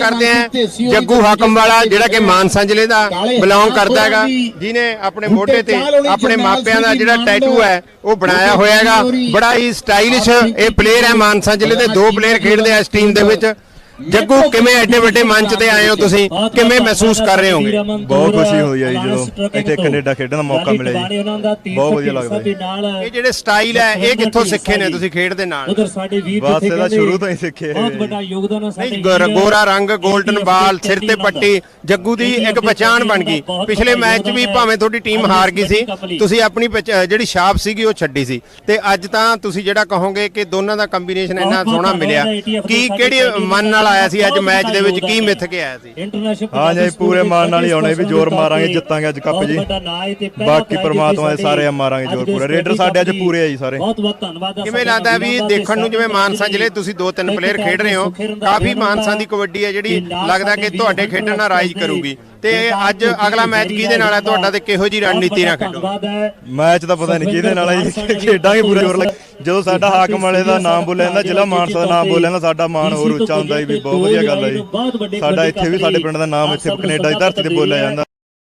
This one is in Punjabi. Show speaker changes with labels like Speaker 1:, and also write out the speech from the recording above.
Speaker 1: ਕਰਦੇ ਆ। ਜੱਗੂ ਹਾਕਮ ਵਾਲਾ ਜਿਹੜਾ ਕਿ ਮਾਨਸਾ ਜ਼ਿਲ੍ਹੇ ਦਾ ਬਿਲੋਂਗ ਕਰਦਾ ਹੈਗਾ ਜਿਨੇ ਆਪਣੇ ਮੋਢੇ ਤੇ ਆਪਣੇ ਮਾਪਿਆਂ ਦਾ ਜਿਹੜਾ ਟੈਟੂ ਹੈ ਉਹ ਬਣਾਇਆ ਹੋਇਆ ਹੈਗਾ। ਬੜਾ ਹੀ ਸਟਾਈਲਿਸ਼ ਇਹ ਪਲੇਅਰ ਹੈ ਮਾਨਸਾ ਜ਼ਿਲ੍ਹੇ ਦੇ ਦੋ ਪਲੇਅਰ ਖੇਡਦੇ ਆ ਇਸ ਟੀਮ ਦੇ ਵਿੱਚ। ਜੱਗੂ ਕਿਵੇਂ ਐਡੇ ਵੱਡੇ ਮੰਚ ਤੇ ਆਏ ਹੋ ਤੁਸੀਂ? ਕਿਵੇਂ ਮਹਿਸੂਸ ਕਰ ਰਹੇ ਹੋਗੇ?
Speaker 2: ਬਹੁਤ ਖੁਸ਼ੀ ਹੋਈ ਹੈ ਜੀ ਜਦੋਂ ਇੱਥੇ ਕੈਨੇਡਾ ਖੇਡਣ ਦਾ ਮੌਕਾ ਮਿਲਿਆ ਜੀ। ਬਹੁਤ ਵਧੀਆ ਲੱਗਦਾ।
Speaker 1: ਇਹ ਜਿਹੜੇ ਸਟਾਈਲ ਹੈ ਇਹ ਕਿੱਥੋਂ ਸਿੱਖੇ ਨੇ ਤੁਸੀਂ ਖੇਡ ਦੇ ਨਾਲ?
Speaker 3: ਉਧਰ ਸਾਡੇ ਵੀਰ
Speaker 2: ਬਸ
Speaker 3: ਜਿੱਥੇ
Speaker 2: ਇਹਦਾ ਸ਼ੁਰੂ ਤੋਂ ਹੀ ਸਿੱਖੇ
Speaker 3: ਬਹੁਤ ਵੱਡਾ ਯੋਗਦਾਨ ਹੈ ਸਾਡੇ
Speaker 1: ਗੋਰਾ- ਰੰਗ 골ਡਨ ਬਾਲ ਸਿਰ ਤੇ ਪੱਟੀ। ਜੱਗੂ ਦੀ ਇੱਕ ਪਛਾਣ ਬਣ ਗਈ। ਪਿਛਲੇ ਮੈਚ 'ਚ ਵੀ ਭਾਵੇਂ ਤੁਹਾਡੀ ਟੀਮ ਹਾਰ ਗਈ ਸੀ ਤੁਸੀਂ ਆਪਣੀ ਜਿਹੜੀ ਛਾਪ ਸੀਗੀ ਉਹ ਛੱਡੀ ਸੀ। ਤੇ ਅੱਜ ਤਾਂ ਤੁਸੀਂ ਜਿਹੜਾ ਕਹੋਗੇ ਕਿ ਦੋਨਾਂ ਦਾ ਕੰਬੀਨੇਸ਼ਨ ਇੰਨਾ ਸੋਹਣਾ ਮਿਲਿਆ ਕੀ ਕਿਹੜੀ ਮਨ ਨਾਲ ਆਇਆ ਸੀ ਅੱਜ ਮੈਚ ਦੇ ਵਿੱਚ ਕੀ ਮਿੱਥ ਕੇ ਆਇਆ ਸੀ?
Speaker 3: ਇੰਟਰਨੈਸ਼ਨਲ
Speaker 2: ਹਾਂ ਜੀ, ਪੂਰੇ ਮਾਣ ਨਾਲ ਹੀ ਆਉਣੇ ਵੀ ਜ਼ੋਰ ਮਾਰਾਂਗੇ, ਜਿੱਤਾਂਗੇ ਅੱਜ ਕੱਪ ਜੀ। ਬਾਕੀ ਪ੍ਰਮਾਤਮਾ ਦੇ ਸਾਰੇ ਮਾਰਾਂਗੇ ਜ਼ੋਰ ਪੂਰਾ। ਰੇਡਰ ਸਾਡੇ ਅੱਜ ਪੂਰੇ ਆ ਜੀ ਸਾਰੇ।
Speaker 3: ਬਹੁਤ ਬਹੁਤ ਧੰਨਵਾਦ ਆ
Speaker 1: ਕਿਵੇਂ ਲੱਗਦਾ ਵੀ ਦੇਖਣ ਨੂੰ
Speaker 3: ਦੇ
Speaker 1: ਜਿਵੇਂ ਮਾਨਸਾ ਜ਼ਿਲ੍ਹੇ ਤੁਸੀਂ ਦੋ ਤਿੰਨ ਪਲੇਅਰ ਖੇਡ ਰਹੇ ਹੋ ਕਾਫੀ ਮਾਨਸਾ ਦੀ ਕਬੱਡੀ ਹੈ ਜਿਹੜੀ ਲੱਗਦਾ ਕਿ ਤੁਹਾਡੇ ਖੇਡਣ ਨਾਲ ਰਾਈਜ਼ ਕਰੂਗੀ। ਤੇ ਅੱਜ ਅਗਲਾ ਮੈਚ ਕਿਹਦੇ ਨਾਲ ਹੈ? ਤੁਹਾਡਾ ਤੇ ਕਿਹੋ ਜੀ ਰਣਨੀਤੀ ਨਾਲ ਖੇਡੋ?
Speaker 3: ਹੈ।
Speaker 2: ਮੈਚ ਤਾਂ ਪਤਾ ਨਹੀਂ ਕਿਹਦੇ ਨਾਲ ਜੀ ਖੇਡਾਂਗੇ ਪੂਰਾ ਜ਼ੋਰ ਲੱਗ ਜਦੋਂ ਸਾਡਾ ਹਾਕਮ ਵਾਲੇ ਦਾ ਨਾਮ ਬੋਲਿਆ ਜਾਂਦਾ ਜ਼ਿਲ੍ਹਾ ਮਾਨਸਾ ਦਾ ਨਾਮ ਬੋਲਿਆ ਜਾਂਦਾ ਸਾਡਾ ਮਾਣ ਹੋਰ ਉੱਚਾ ਹੁੰਦਾ ਜੀ ਵੀ ਬਹੁਤ ਵਧੀਆ ਗੱਲ ਹੈ ਜੀ। ਸਾਡਾ ਇੱਥੇ ਵੀ ਸਾਡੇ ਪਿੰਡ ਦਾ ਨਾਮ ਇੱਥੇ ਕੈਨੇਡਾ ਦੀ ਧਰਤੀ ਤੇ ਬੋਲਿਆ ਜਾਂਦਾ।